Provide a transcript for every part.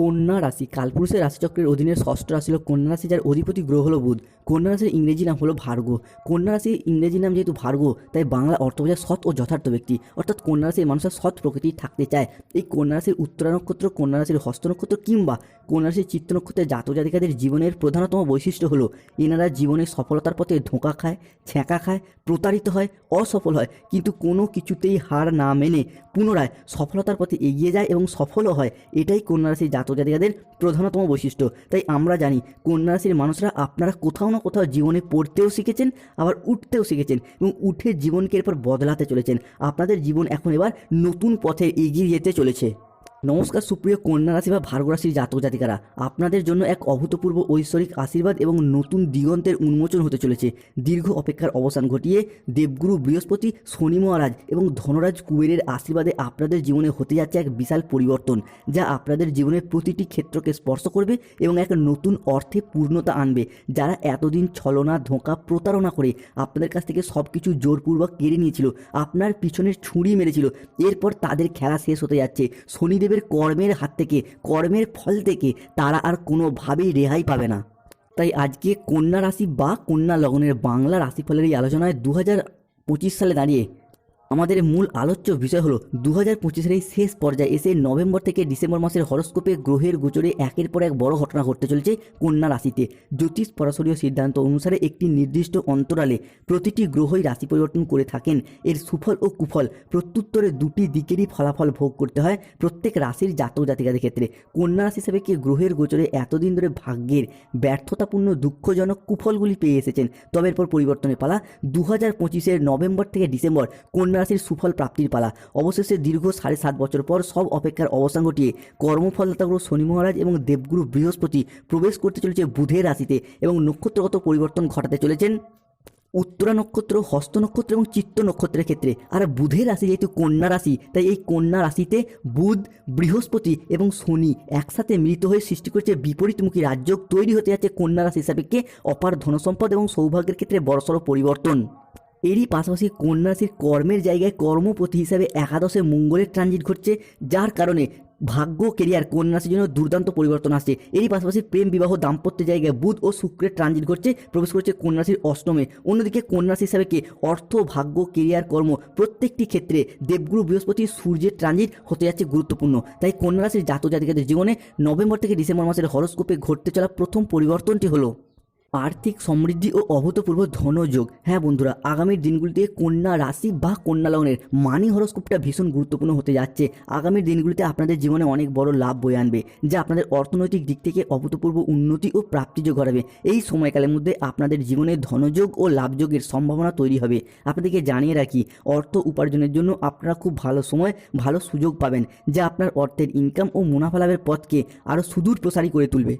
কন্যা রাশি, কালপুরুষের রাশিচক্রের অধীনে ষষ্ঠ রাশি হলো কন্যা রাশি, যার অধিপতি গ্রহ হল বুধ। কন্যা রাশির ইংরেজি নাম হলো ভার্গ কন্যা রাশির ইংরেজি নাম যেহেতু ভার্গ তাই বাংলা অর্থ বোঝায় সৎ ও যথার্থ ব্যক্তি। অর্থাৎ কন্যা রাশির মানুষের সৎ প্রকৃতি থাকতে চায়। এই কন্যা রাশির উত্তরা নক্ষত্র, কন্যা রাশির হস্ত নক্ষত্র কিংবা কন্যা রাশির চিত্ত নক্ষত্রের জাতক জাতিকাদের জীবনের প্রধানতম বৈশিষ্ট্য হলো, এনারা জীবনের সফলতার পথে ধোঁকা খায়, ছ্যাঁকা খায়, প্রতারিত হয়, অসফল হয়। কিন্তু কোনো কিছুতেই হার না মেনে পুনরায় সফলতার পথে এগিয়ে যায় এবং সফলও হয়। এটাই কন্যারাশির জাতক জাতিকাদের প্রধানতম বৈশিষ্ট্য। তাই আমরা জানি, কন্যারাশির মানুষরা আপনারা কোথাও না কোথাও জীবনে পড়তেও শিখেছেন, আবার উঠতেও শিখেছেন এবং উঠে জীবনকে এরপর বদলাতে চলেছেন। আপনাদের জীবন এখন এবার নতুন পথে এগিয়ে যেতে চলেছে। নমস্কার, সুপ্রিয় কন্যা রাশি বা ভার্গ রাশির জাতক জাতিকারা। আপনাদের জন্য এক অভূতপূর্ব ঐশ্বরিক আশীর্বাদ এবং নতুন দিগন্তের উন্মোচন হতে চলেছে। দীর্ঘ অপেক্ষার অবসান ঘটিয়ে দেবগুরু বৃহস্পতি, শনি মহারাজ এবং ধনরাজ কুবেরের আশীর্বাদে আপনাদের জীবনে হতে যাচ্ছে এক বিশাল পরিবর্তন, যা আপনাদের জীবনের প্রতিটি ক্ষেত্রকে স্পর্শ করবে এবং এক নতুন অর্থে পূর্ণতা আনবে। যারা এতদিন ছলনা, ধোঁকা, প্রতারণা করে আপনাদের কাছ থেকে সব কিছু জোরপূর্বক কেড়ে নিয়েছিল, আপনার পিছনের ছুরি মেরেছিল, এরপর তাদের খেলা শেষ হতে যাচ্ছে। শনিদেবের কর্মের হাত থেকে, কর্মের ফল থেকে তারা আর কোনোভাবেই রেহাই পাবে না। তাই আজকে কন্যা রাশি বা কন্যা লগ্নের বাংলা রাশিফলের এই আলোচনায় দু পঁচিশ সালে দাঁড়িয়ে আমাদের মূল আলোচ্য বিষয় হলো দু হাজার পঁচিশের এই শেষ পর্যায়ে এসে নভেম্বর থেকে ডিসেম্বর মাসের হরস্কোপে গ্রহের গোচরে একের পর এক বড় ঘটনা ঘটতে চলেছে কন্যা রাশিতে। জ্যোতিষ পরাশরীয় সিদ্ধান্ত অনুসারে একটি নির্দিষ্ট অন্তরালে প্রতিটি গ্রহই রাশি পরিবর্তন করে থাকেন। এর সুফল ও কুফল প্রত্যুত্তরে দুটি দিকেরই ফলাফল ভোগ করতে হয় প্রত্যেক রাশির জাতক জাতিকাদের ক্ষেত্রে। কন্যা রাশি হিসেবে কি গ্রহের গোচরে এতদিন ধরে ভাগ্যের ব্যর্থতাপূর্ণ দুঃখজনক কুফলগুলি পেয়ে এসেছেন? তবে এরপর পরিবর্তনের পালা। দু হাজার পঁচিশের নভেম্বর থেকে ডিসেম্বর কন্যা রাশির সুফল প্রাপ্তির পালা। অবশেষে দীর্ঘ সাড়ে সাত বছর পর সব অপেক্ষার অবসান ঘটিয়ে কর্মফলদাতাগুরু শনি মহারাজ এবং দেবগুরু বৃহস্পতি প্রবেশ করতে চলেছে বুধের রাশিতে এবং নক্ষত্রগত পরিবর্তন ঘটাতে চলেছেন উত্তরা নক্ষত্র, হস্ত নক্ষত্র এবং চিত্ত নক্ষত্রের ক্ষেত্রে। আর বুধের রাশি যেহেতু কন্যা রাশি, তাই এই কন্যা রাশিতে বুধ, বৃহস্পতি এবং শনি একসাথে মিলিত হয়ে সৃষ্টি করেছে বিপরীতমুখী রাজ্য। তৈরি হতে যাচ্ছে কন্যা রাশি হিসাবে অপার ধনসম্পদ এবং সৌভাগ্যের ক্ষেত্রে বড়সড় পরিবর্তন। এরই পাশাপাশি কন্যারাশির কর্মের জায়গায় কর্মপতি হিসাবে একাদশে মঙ্গলের ট্রানজিট ঘটছে, যার কারণে ভাগ্য কেরিয়ার কন্যারাশির জন্য দুর্দান্ত পরিবর্তন আসছে। এরই পাশাপাশি প্রেম, বিবাহ, দাম্পত্যের জায়গায় বুধ ও শুক্রের ট্রানজিট ঘটছে, প্রবেশ করছে কন্যারাশির অষ্টমে। অন্যদিকে কন্যা রাশি হিসাবে কে? অর্থ, ভাগ্য কেরিয়ার কর্ম প্রত্যেকটি ক্ষেত্রে দেবগুরু বৃহস্পতি সূর্যের ট্রানজিট হতে যাচ্ছে গুরুত্বপূর্ণ। তাই কন্যা রাশির জাতক জাতিকাদের জীবনে নভেম্বর থেকে ডিসেম্বর মাসের হরস্কোপে ঘটতে চলা প্রথম পরিবর্তনটি হলো আর্থিক সমৃদ্ধি ও অভূতপূর্ব ধনযোগ। হ্যাঁ বন্ধুরা আগামীর দিনগুলিতে কন্যা রাশি বা কন্যা লগ্নের মানি হরস্কোপটা ভীষণ গুরুত্বপূর্ণ হতে যাচ্ছে। আগামীর দিনগুলিতে আপনাদের জীবনে অনেক বড় লাভ বয়ে আনবে, যা আপনাদের অর্থনৈতিক দিক থেকে অভূতপূর্ব উন্নতি ও প্রাপ্তিযোগ ঘটাবে। এই সময়কালের মধ্যে আপনাদের জীবনে ধনযোগ ও লাভযোগের সম্ভাবনা তৈরি হবে। আপনাদেরকে জানিয়ে রাখি, অর্থ উপার্জনের জন্য আপনারা খুব ভালো সময়, ভালো সুযোগ পাবেন, যা আপনার অর্থের ইনকাম ও মুনাফা লাভের পথকে আরও সুদূর প্রসারী করে তুলবে।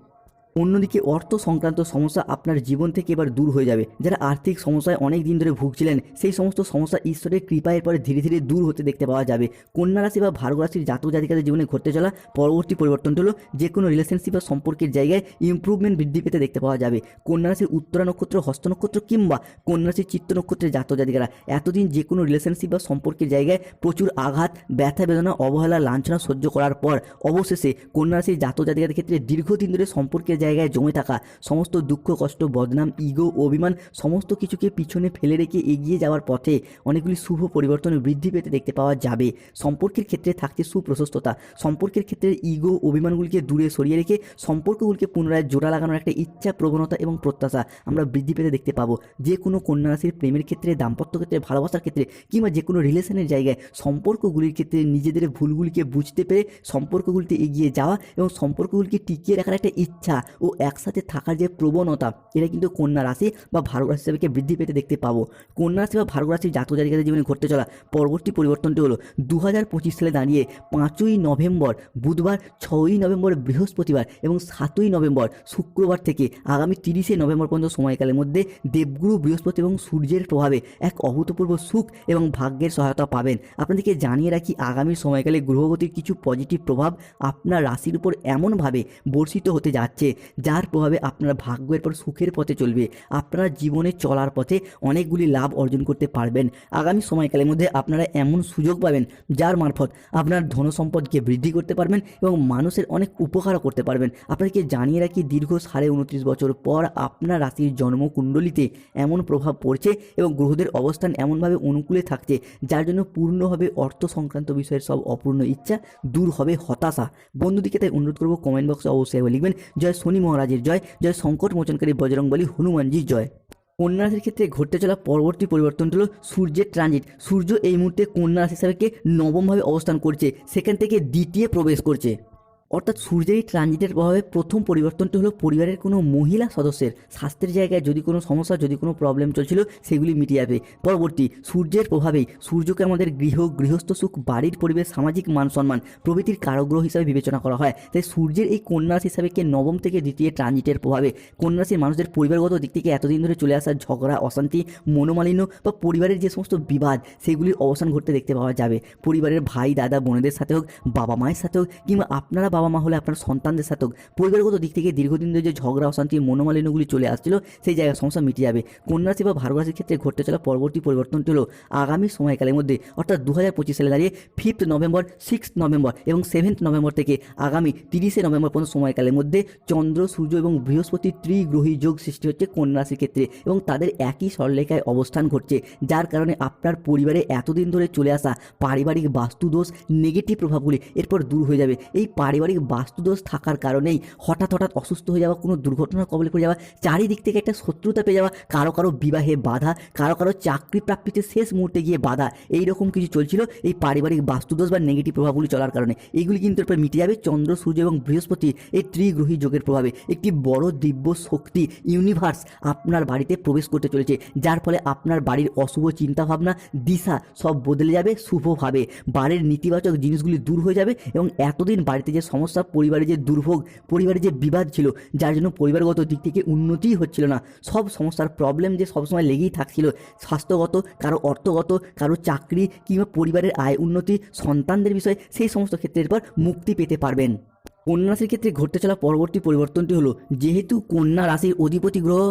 অন্যদিকে অর্থ সংক্রান্ত সমস্যা আপনার জীবন থেকে এবার দূর হয়ে যাবে। যারা আর্থিক সমস্যায় অনেক দিন ধরে ভুগছিলেন, সেই সমস্ত সমস্যা ঈশ্বরের কৃপায়ের পরে ধীরে ধীরে দূর হতে দেখতে পাওয়া যাবে। কন্যা রাশি বা ভার্গ রাশির জাতক জাতিকাদের জীবনে ঘটতে চলা পরবর্তী পরিবর্তন হলো যে কোনো রিলেশনশিপ বা সম্পর্কের জায়গায় ইমপ্রুভমেন্ট বৃদ্ধি পেতে দেখতে পাওয়া যাবে। কন্যা রাশির উত্তরা নক্ষত্র, হস্ত নক্ষত্র কিংবা কন্যা রাশির চিত্ত নক্ষত্রের জাতক জাতিকারা এতদিন যে কোনো রিলেশনশিপ বা সম্পর্কের জায়গায় প্রচুর আঘাত, ব্যথা, বেদনা, অবহেলা, লাঞ্ছনা সহ্য করার পর অবশেষে কন্যা রাশির জাতক জাতিকাদের ক্ষেত্রে দীর্ঘদিন ধরে সম্পর্কের জায়গায় জমে থাকা সমস্ত দুঃখ, কষ্ট, বদনাম ইগো অভিমান সমস্ত কিছুকে পিছনে ফেলে রেখে এগিয়ে যাওয়ার পথে অনেকগুলি শুভ পরিবর্তন বৃদ্ধি পেতে দেখতে পাওয়া যাবে। সম্পর্কের ক্ষেত্রে থাকছে সুপ্রশস্ততা। সম্পর্কের ক্ষেত্রে ইগো অভিমানগুলিকে দূরে সরিয়ে রেখে সম্পর্কগুলিকে পুনরায় জোড়া লাগানোর একটা ইচ্ছা, প্রবণতা এবং প্রত্যাশা আমরা বৃদ্ধি পেতে দেখতে পাবো। যে কোনো কন্যা রাশির প্রেমের ক্ষেত্রে, দাম্পত্য ক্ষেত্রে, ভালোবাসার ক্ষেত্রে কিংবা যে কোনো রিলেশনের জায়গায় সম্পর্কগুলির ক্ষেত্রে নিজেদের ভুলগুলিকে বুঝতে পেরে সম্পর্কগুলিতে এগিয়ে যাওয়া এবং সম্পর্কগুলিকে টিকিয়ে রাখার একটা ইচ্ছা ও একসাথে থাকার যে প্রবণতা, এটা কিন্তু কন্যা রাশি বা ভার্গ রাশি হিসাবে বৃদ্ধি পেতে দেখতে পাবো। কন্যা রাশি বা ভার্গ রাশির জাতক জাতিকাদের জীবনে ঘটতে চলা পরবর্তী পরিবর্তনটি হলো দু হাজার পঁচিশ সালে দাঁড়িয়ে পাঁচই নভেম্বর, বুধবার ছয়ই নভেম্বর, বৃহস্পতিবার এবং সাতই নভেম্বর, শুক্রবার থেকে আগামী তিরিশে নভেম্বর পর্যন্ত সময়কালের মধ্যে দেবগুরু, বৃহস্পতি এবং সূর্যের প্রভাবে এক অভূতপূর্ব সুখ এবং ভাগ্যের সহায়তা পাবেন। আপনাদেরকে জানিয়ে রাখি, আগামী সময়কালে গ্রহগতির কিছু পজিটিভ প্রভাব আপনার রাশির উপর এমনভাবে বর্ষিত হতে যাচ্ছে। যার প্রভাবে আপনার ভাগ্যের পর সুখের পথে চলবে, আপনারা জীবনে চলার পথে অনেকগুলি লাভ অর্জন করতে পারবেন। আগামী সময়কালের মধ্যে আপনারা এমন সুযোগ পাবেন যার মারফত আপনার ধন সম্পদকে বৃদ্ধি করতে পারবেন এবং মানুষের অনেক উপকারও করতে পারবেন। আপনাকে জানিয়ে রাখি, দীর্ঘ সাড়ে উনত্রিশ বছর পর আপনার রাশির জন্মকুণ্ডলিতে এমন প্রভাব পড়ছে এবং গ্রহদের অবস্থান এমনভাবে অনুকূলে থাকছে, যার জন্য পূর্ণ হবে অর্থ সংক্রান্ত বিষয়ের সব অপূর্ণ ইচ্ছা দূর হবে হতাশা। বন্ধুদিকে তাই অনুরোধ করব, কমেন্ট বক্সে অবশ্যই লিখবেন। জয় শনি মহারাজের জয় জয় সংকট মোচনকারী বজরংবলী হনুমানজির জয়। কন্যা রাশির ক্ষেত্রে ঘটতে চলা পরবর্তী পরিবর্তন হল সূর্যের ট্রানজিট সূর্য এই মুহূর্তে কন্যা রাশি হিসাবে নবমভাবে অবস্থান করছে, সেখান থেকে দ্বিতীয় প্রবেশ করছে। অর্থাৎ সূর্যের এই ট্রানজিটের প্রভাবে প্রথম পরিবর্তনটি হলো পরিবারের কোনো মহিলা সদস্যের স্বাস্থ্যের জায়গায় যদি কোনো সমস্যা, যদি কোনো প্রবলেম চলছিল, সেগুলি মিটে যাবে। পরবর্তী, সূর্যের প্রভাবেই সূর্যকে আমাদের গৃহ, গৃহস্থ সুখ, বাড়ির পরিবেশ, সামাজিক মান সম্মান, প্রভৃতির কারগ্রহ হিসাবে বিবেচনা করা হয়। তাই সূর্যের এই কন্যা রাশি হিসাবে কে নবম থেকে দ্বিতীয় ট্রানজিটের প্রভাবে কন্যা রাশির মানুষদের পরিবারগত দিক থেকে এতদিন ধরে চলে আসা ঝগড়া, অশান্তি, মনোমালিন্য বা পরিবারের যে সমস্ত বিবাদ, সেগুলির অবসান ঘটতে দেখতে পাওয়া যাবে। পরিবারের ভাই, দাদা, বোনেদের সাথে হোক বাবা মায়ের সাথে হোক, কিংবা আপনারা বাবা মা হলে আপনার সন্তানদের সাথে পরিবারগত দিক থেকে দীর্ঘদিন ধরে যে ঝগড়া, অশান্তি, মনোমালিন্যগুলি চলে আসছিল, সেই জায়গায় সমস্যা মিটে যাবে। কন্যাশ্রী বা ভারত ক্ষেত্রে ঘটতে চলা পরবর্তী পরিবর্তনটি হলো আগামী সময়কালের মধ্যে, অর্থাৎ দু হাজার পঁচিশ সালে দাঁড়িয়ে ফিফথ নভেম্বর সিক্স নভেম্বর এবং সেভেন্থ নভেম্বর থেকে আগামী তিরিশে নভেম্বর পর্যন্ত সময়কালের মধ্যে চন্দ্র, সূর্য এবং বৃহস্পতি ত্রিগ্রহী যোগ সৃষ্টি হচ্ছে কন্যা রাশির ক্ষেত্রে এবং তাদের একই সরলেখায় অবস্থান ঘটছে, যার কারণে আপনার পরিবারে এতদিন ধরে চলে আসা পারিবারিক বাস্তুদোষ নেগেটিভ প্রভাবগুলি এরপর দূর হয়ে যাবে। এই পারিবারিক বাস্তুদোষ থাকার কারণেই হঠাৎ হঠাৎ অসুস্থ হয়ে যাওয়া, কোনো দুর্ঘটনার কবলে পড়ে যাওয়া, চারিদিক থেকে একটা শত্রুতা পেয়ে যাওয়া, কারও কারও বিবাহে বাধা, কারও কারও চাকরি প্রাপ্তিতে শেষ মুহূর্তে গিয়ে বাধা এই রকম কিছু চলছিল এই পারিবারিক বাস্তুদোষ বা নেগেটিভ প্রভাবগুলি চলার কারণে। এইগুলি কিন্তু এরপর মিটে যাবে চন্দ্র, সূর্য এবং বৃহস্পতি, এই ত্রিগ্রহী যোগের প্রভাবে। একটি বড় দিব্য শক্তি ইউনিভার্স আপনার বাড়িতে প্রবেশ করতে চলেছে, যার ফলে আপনার বাড়ির অশুভ চিন্তাভাবনা, দিশা সব বদলে যাবে শুভভাবে বাড়ির নেতিবাচক জিনিসগুলি দূর হয়ে যাবে এবং এতদিন বাড়িতে যে সমস্যা পরিবারে যে দুর্ভোগ পরিবারে যে বিবাদ ছিল, যার জন্য পরিবারগত দিক থেকে উন্নতিই হচ্ছিল না। সব সমস্যার প্রবলেম যে সবসময় লেগেই থাকছিল, স্বাস্থ্যগত, কারও অর্থগত, কারও চাকরি কিংবা পরিবারের আয় উন্নতি, সন্তানদের বিষয়ে সেই সমস্ত ক্ষেত্রের পর মুক্তি পেতে পারবেন। কন্যা রাশির ক্ষেত্রে ঘটতে চলা পরবর্তী পরিবর্তনটি হলো, যেহেতু কন্যা রাশির অধিপতি গ্রহ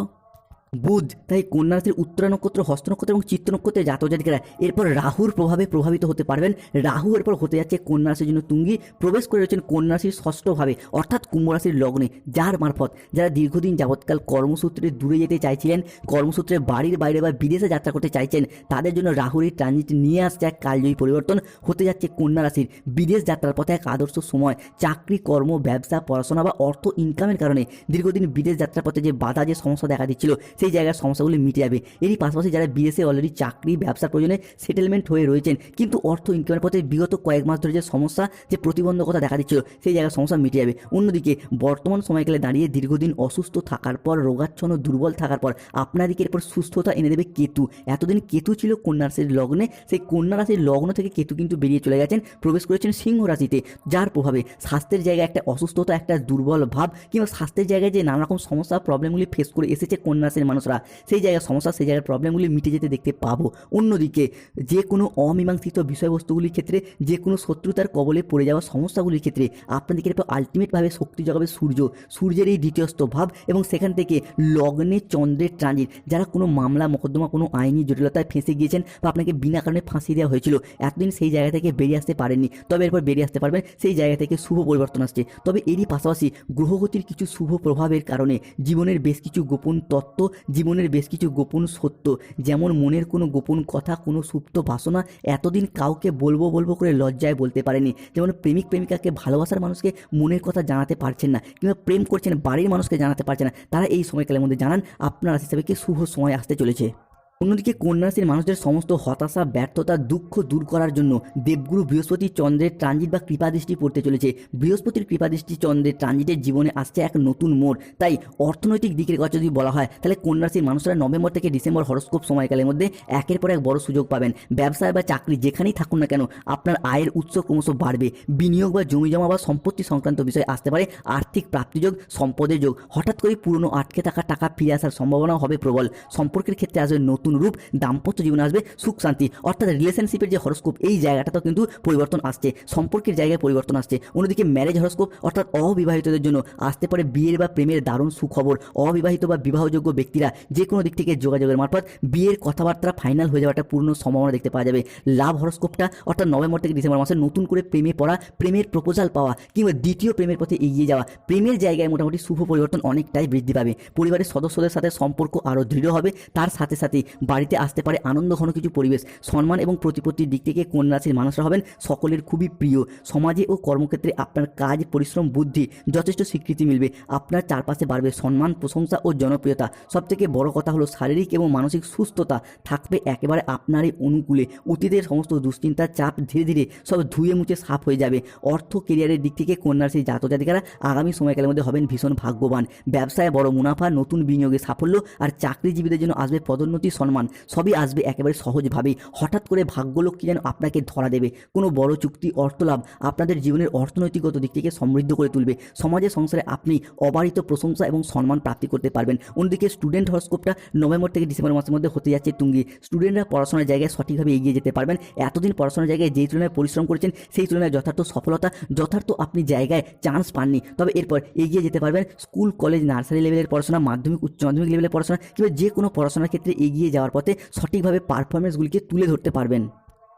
বুধ, তাই কন্যা রাশির উত্তরা নক্ষত্র, হস্ত নক্ষত্র এবং চিত্ত নক্ষত্রের জাতক জাতিকারা এরপর রাহুর প্রভাবে প্রভাবিত হতে পারবেন। রাহু এরপর হতে যাচ্ছে কন্যা রাশির জন্য তুঙ্গি, প্রবেশ করে রয়েছেন কন্যা রাশির ষষ্ঠভাবে, অর্থাৎ কুম্ভ রাশির লগ্নে, যার মারফত যারা দীর্ঘদিন যাবৎকাল কর্মসূত্রে দূরে যেতে চাইছিলেন, কর্মসূত্রে বাড়ির বাইরে বা বিদেশে যাত্রা করতে চাইছেন, তাদের জন্য রাহুর এই ট্রানজিট নিয়ে আসছে এক কালজয়ী পরিবর্তন। হতে যাচ্ছে কন্যা রাশির বিদেশ যাত্রার পথে এক আদর্শ সময়, চাকরি, কর্ম, ব্যবসা, পড়াশোনা বা অর্থ ইনকামের কারণে। দীর্ঘদিন বিদেশ যাত্রার পথে যে বাধা, যে সমস্যা দেখা দিচ্ছিল সেই জায়গার সমস্যাগুলি মিটে যাবে। এরই পাশাপাশি যারা বিদেশে অলরেডি চাকরি ব্যবসার প্রয়োজনে সেটেলমেন্ট হয়ে রয়েছেন, কিন্তু অর্থ ইনকামের পথে বিগত কয়েক মাস ধরে যে সমস্যা, যে প্রতিবন্ধকতা দেখা দিচ্ছিল, সেই জায়গার সমস্যা মিটে যাবে। অন্যদিকে, বর্তমান সময়কালে দাঁড়িয়ে দীর্ঘদিন অসুস্থ থাকার পর, রোগাচ্ছন্ন, দুর্বল থাকার পর আপনাদিকে এরপর সুস্থতা এনে দেবে কেতু। এতদিন কেতু ছিল কন্যা রাশির লগ্নে, সেই কন্যা রাশির লগ্ন থেকে কেতু কিন্তু বেরিয়ে চলে গেছেন, প্রবেশ করেছেন সিংহ রাশিতে, যার প্রভাবে স্বাস্থ্যের জায়গায় একটা অসুস্থতা, একটা দুর্বল ভাব, কিংবা স্বাস্থ্যের জায়গায় যে নানা রকম সমস্যা প্রবলেমগুলি ফেস করে এসেছে কন্যা রাশির মানুষরা, সেই জায়গার সমস্যা, সেই জায়গার প্রবলেমগুলি মিটে যেতে দেখতে পাবো। অন্যদিকে যে কোনো অমীমাংসিত বিষয়বস্তুগুলির ক্ষেত্রে যে কোনো শত্রুতার কবলে পড়ে যাওয়া সমস্যাগুলির ক্ষেত্রে আপনাদেরকে আলটিমেটভাবে শক্তি জগাবে সূর্য। সূর্যের এই দ্বিতীয়স্থ ভাব এবং সেখান থেকে লগ্নে চন্দ্রের ট্রানজিট যারা কোনো মামলা, মোকদ্দমা, কোনো আইনি জটিলতায় ফেঁসে গিয়েছেন বা আপনাকে বিনা কারণে ফাঁসি দেওয়া হয়েছিল, এতদিন সেই জায়গা থেকে বেরিয়ে আসতে পারেননি। তবে এরপর বেরিয়ে আসতে পারবেন, সেই জায়গা থেকে শুভ পরিবর্তন আসছে। তবে এরই পাশাপাশি গ্রহগতির কিছু শুভ প্রভাবের কারণে জীবনের বেশ কিছু গোপন তত্ত্ব জীবনের বেশ কিছু গোপন সত্য, যেমন মনের কোনো গোপন কথা, কোনো সুপ্ত বাসনা এতদিন কাউকে বলব বলব করে লজ্জায় বলতে পারেনি। যেমন প্রেমিক, প্রেমিকাকে ভালোবাসার মানুষকে মনের কথা জানাতে পারছেন না, কিংবা প্রেম করছেন বাড়ির মানুষকে জানাতে পারছেন না, তারা এই সময়কালের মধ্যে জানান, আপনার হিসাবে কি শুভ সময় আসতে চলেছে? অন্যদিকে কন্যা রাশির মানুষদের সমস্ত হতাশা, ব্যর্থতা, দুঃখ দূর করার জন্য দেবগুরু বৃহস্পতি চন্দ্রের ট্রানজিট বা কৃপাদৃষ্টি পড়তে চলেছে। বৃহস্পতির কৃপাদৃষ্টি চন্দ্রের ট্রানজিটের জীবনে আসছে এক নতুন মোড়। তাই অর্থনৈতিক দিকের কথা যদি বলা হয়, তাহলে কন্যা রাশির মানুষরা নভেম্বর থেকে ডিসেম্বর হরস্কোপ সময়কালের মধ্যে একের পর এক বড় সুযোগ পাবেন। ব্যবসায় বা চাকরি যেখানেই থাকুন না কেন, আপনার আয়ের উৎস ক্রমশ বাড়বে। বিনিয়োগ বা জমি জমা বা সম্পত্তি সংক্রান্ত বিষয়ে আসতে পারে। আর্থিক প্রাপ্তিযোগ, সম্পদের যোগ। হঠাৎ করে পুরনো আটকে থাকা টাকা ফিরে আসার সম্ভাবনাও হবে প্রবল। সম্পর্কের ক্ষেত্রে আসবে নতুন রূপ দাম্পত্য জীবনে আসবে সুখ, শান্তি। অর্থাৎ রিলেশনশিপের যে হরস্কোপ এই জায়গাটাতেও কিন্তু পরিবর্তন আসছে। সম্পর্কের জায়গায় পরিবর্তন আসছে। অন্যদিকে ম্যারেজ হরস্কোপ অর্থাৎ অবিবাহিতদের জন্য আসতে পারে বিয়ের বা প্রেমের দারুণ সুখবর। অবিবাহিত বা বিবাহযোগ্য ব্যক্তিরা যে কোনো দিক থেকে যোগাযোগের মারফত বিয়ের কথাবার্তা ফাইনাল হয়ে যাওয়াটা পূর্ণ সম্ভাবনা দেখতে পাওয়া যাবে। লাভ হরস্কোপটা অর্থাৎ নভেম্বর থেকে ডিসেম্বর মাসে নতুন করে প্রেমে পড়া, প্রেমের প্রপোজাল পাওয়া কিংবা দ্বিতীয় প্রেমের পথে এগিয়ে যাওয়া, প্রেমের জায়গায় মোটামুটি শুভ পরিবর্তন অনেকটাই বৃদ্ধি পাবে। পরিবারের সদস্যদের সাথে সম্পর্ক আরও দৃঢ় হবে। তার সাথে সাথে বাড়িতে আসতে পারে আনন্দ ঘন কিছু পরিবেশ। সম্মান এবং প্রতিপত্তির দিক থেকে কোন রাশির মানুষরা হবেন সকলের খুবই প্রিয়। সমাজে ও কর্মক্ষেত্রে আপনার কাজ, পরিশ্রম, বুদ্ধি যথেষ্ট স্বীকৃতি মিলবে। আপনার চারপাশে বাড়বে সম্মান, প্রশংসা ও জনপ্রিয়তা। সবথেকে বড় কথা হলো শারীরিক এবং মানসিক সুস্থতা। থাকবে একেবারে আপনারই অনুকূলে। অতীতের সমস্ত দুশ্চিন্তার চাপ ধীরে ধীরে সব ধুয়ে মুছে সাফ হয়ে যাবে। অর্থ কেরিয়ারের দিক থেকে কন্যা রাশির জাতজাতিকারা আগামী সময়কালের মধ্যে হবেন ভীষণ ভাগ্যবান। ব্যবসায় বড় মুনাফা, নতুন বিনিয়োগে সাফল্য আর চাকরিজীবীদের জন্য আসবে পদোন্নতি সম্মান সবই আসবে একেবারে সহজভাবেই। হঠাৎ করে ভাগ্যলক্ষ্মী যেন আপনাকে ধরা দেবে। কোনো বড় চুক্তি, অর্থলাভ আপনাদের জীবনের অর্থনৈতিকগত দিক থেকে সমৃদ্ধ করে তুলবে। সমাজে, সংসারে আপনি অবারিত প্রশংসা এবং সম্মান প্রাপ্তি করতে পারবেন। অন্যদিকে স্টুডেন্ট হরস্কোপটা নভেম্বর থেকে ডিসেম্বর মাসের মধ্যে হতে যাচ্ছে তুঙ্গি। স্টুডেন্টরা পড়াশোনার জায়গায় সঠিকভাবে এগিয়ে যেতে পারবেন। এতদিন পড়াশোনার জায়গায় যেই তুলনায় পরিশ্রম করেছেন, সেই তুলনায় যথার্থ সফলতা, যথার্থ আপনি জায়গায় চান্স পাননি। তবে এরপর এগিয়ে যেতে পারবেন। স্কুল, কলেজ, নার্সারি লেভেলের পড়াশোনা, মাধ্যমিক, উচ্চ মাধ্যমিক লেভেলের পড়াশোনা কিংবা যে কোনো পড়াশোনার ক্ষেত্রে এগিয়ে যাওয়ার পথে সঠিকভাবে পারফরমেন্সগুলিকে তুলে ধরতে পারবেন।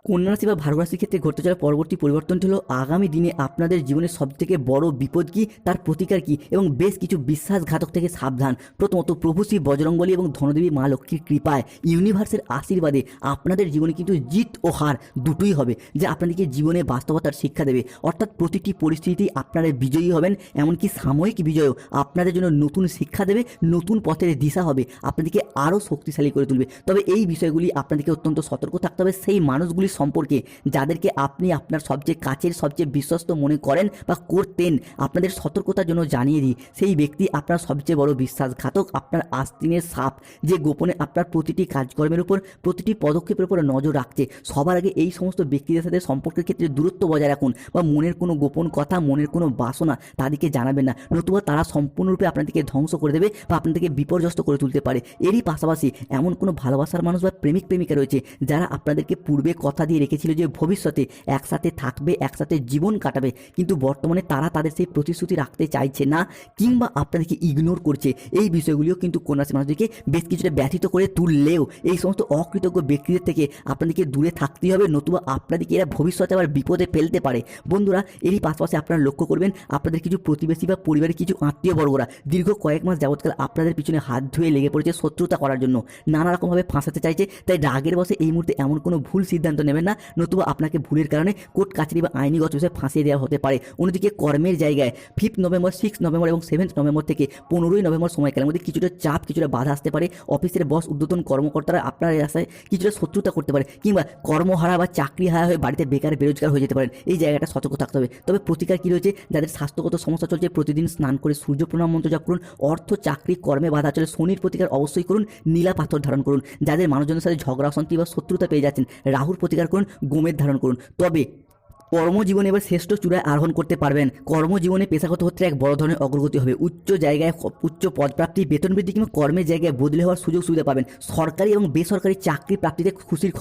কন্যা রাশি বা ভার্গ রাশির ক্ষেত্রে ঘটতে চলা পরবর্তী পরিবর্তনটি হলো আগামী দিনে আপনাদের জীবনের সবথেকে বড় বিপদ কী? তার প্রতিকার কী? এবং বেশ কিছু বিশ্বাসঘাতক থেকে সাবধান। প্রথমত, প্রভু শ্রী বজরংবলী এবং ধনদেবী মা লক্ষ্মীর কৃপায় ইউনিভার্সের আশীর্বাদে আপনাদের জীবনে কিন্তু জিত ও হার দুটোই হবে, যা আপনাদেরকে জীবনে বাস্তবতার শিক্ষা দেবে। অর্থাৎ প্রতিটি পরিস্থিতি আপনারা বিজয়ী হবেন, এমনকি সাময়িক বিজয়ও আপনাদের জন্য নতুন শিক্ষা দেবে, নতুন পথের দিশা হবে, আপনাদেরকে আরও শক্তিশালী করে তুলবে। তবে এই বিষয়গুলি আপনাদেরকে অত্যন্ত সতর্ক থাকতে হবে। সেই মানুষগুলি সম্পর্কে, যাদেরকে আপনি আপনার সবচেয়ে কাছের, সবচেয়ে বিশ্বস্ত মনে করেন বা করতেন, আপনাদের সতর্কতার জন্য জানিয়ে দিই। সেই ব্যক্তি আপনার সবচেয়ে বড় বিশ্বাসঘাতক, আপনার আস্তিনের সাপ, যে গোপনে আপনার প্রতিটি কাজকর্মের উপর, প্রতিটি পদক্ষেপের উপর নজর রাখছে। সবার আগে এই সমস্ত ব্যক্তিদের সাথে সম্পর্কের ক্ষেত্রে দূরত্ব বজায় রাখুন। বা মনের কোনো গোপন কথা, মনের কোনো বাসনা তাদেরকে জানাবেন না। নতুবা তারা সম্পূর্ণরূপে আপনাদেরকে ধ্বংস করে দেবে বা আপনাদেরকে বিপর্যস্ত করে তুলতে পারে। এরই পাশাপাশি এমন কোনো ভালোবাসার মানুষ বা প্রেমিক প্রেমিকা রয়েছে, যারা আপনাদেরকে পূর্বে কথা দিয়ে রেখেছিল যে ভবিষ্যতে একসাথে থাকবে, একসাথে জীবন কাটাবে, কিন্তু বর্তমানে তারা তাদের সেই প্রতিশ্রুতি রাখতে চাইছে না কিংবা আপনাদেরকে ইগনোর করছে। এই বিষয়গুলিও কিন্তু কন্যাশ্রী মানুষদেরকে বেশ কিছুটা ব্যথিত করে তুললেও এই সমস্ত অকৃতজ্ঞ ব্যক্তিদের থেকে আপনাদেরকে দূরে থাকতেই হবে, নতুবা আপনাদেরকে এরা ভবিষ্যতে আবার বিপদে ফেলতে পারে। বন্ধুরা, এরই পাশাপাশি আপনারা লক্ষ্য করবেন, আপনাদের কিছু প্রতিবেশী বা পরিবারের কিছু আত্মীয় বর্গরা দীর্ঘ কয়েক মাস যাবৎকাল আপনাদের পিছনে হাত ধুয়ে লেগে পড়েছে শত্রুতা করার জন্য। নানা রকমভাবে ফাঁসাতে চাইছে, তাই রাগের বসে এই মুহূর্তে এমন কোনো ভুল সিদ্ধান্ত নেবেন না, নতুবা আপনাকে ভুলের কারণে কোর্ট কাছারি বা আইনিগত বিষয়ে ফাঁসিয়ে দেওয়া হতে পারে। অন্যদিকে কর্মের জায়গায় ফিফথ নভেম্বর সিক্স নভেম্বর এবং সেভেন্থ নভেম্বর থেকে পনেরোই নভেম্বর সময়কালের মধ্যে কিছুটা চাপ, কিছুটা বাধা আসতে পারে। অফিসের বস উদ্বোধন কর্মকর্তারা আপনার রাস্তায় কিছুটা শত্রুতা করতে পারে কিংবা কর্মহারা বা চাকরি হারা হয়ে বাড়িতে বেকার, বেরোজগার হয়ে যেতে পারেন। এই জায়গাটা সতর্ক থাকতে হবে। তবে প্রতিকার কী রয়েছে? যাদের স্বাস্থ্যগত সমস্যা চলছে, প্রতিদিন স্নান করে সূর্য প্রণাম মন্ত্র জপ করুন। অর্থ, চাকরি, কর্মে বাধা চলে, শনির প্রতিকার অবশ্যই করুন। নীলা পাথর ধারণ করুন। যাদের মানুষজনের সাথে ঝগড়া, অশান্তি বা শত্রুতা পেয়ে যাচ্ছেন, রাহুর প্রতিকার করুন, গোমের ধারণ করুন। তবে কর্মজীবনে এবার শ্রেষ্ঠ চূড়ায় আরোহণ করতে পারবেন। কর্মজীবনে পেশাগত ক্ষেত্রে এক বড় ধরনের অগ্রগতি হবে। উচ্চ জায়গায় উচ্চ পদপ্রাপ্তি, বেতন বৃদ্ধি কিংবা কর্মের জায়গায় বদলে হওয়ার সুযোগ সুবিধা পাবেন। সরকারি এবং বেসরকারি চাকরি প্রাপ্তিতে খুশির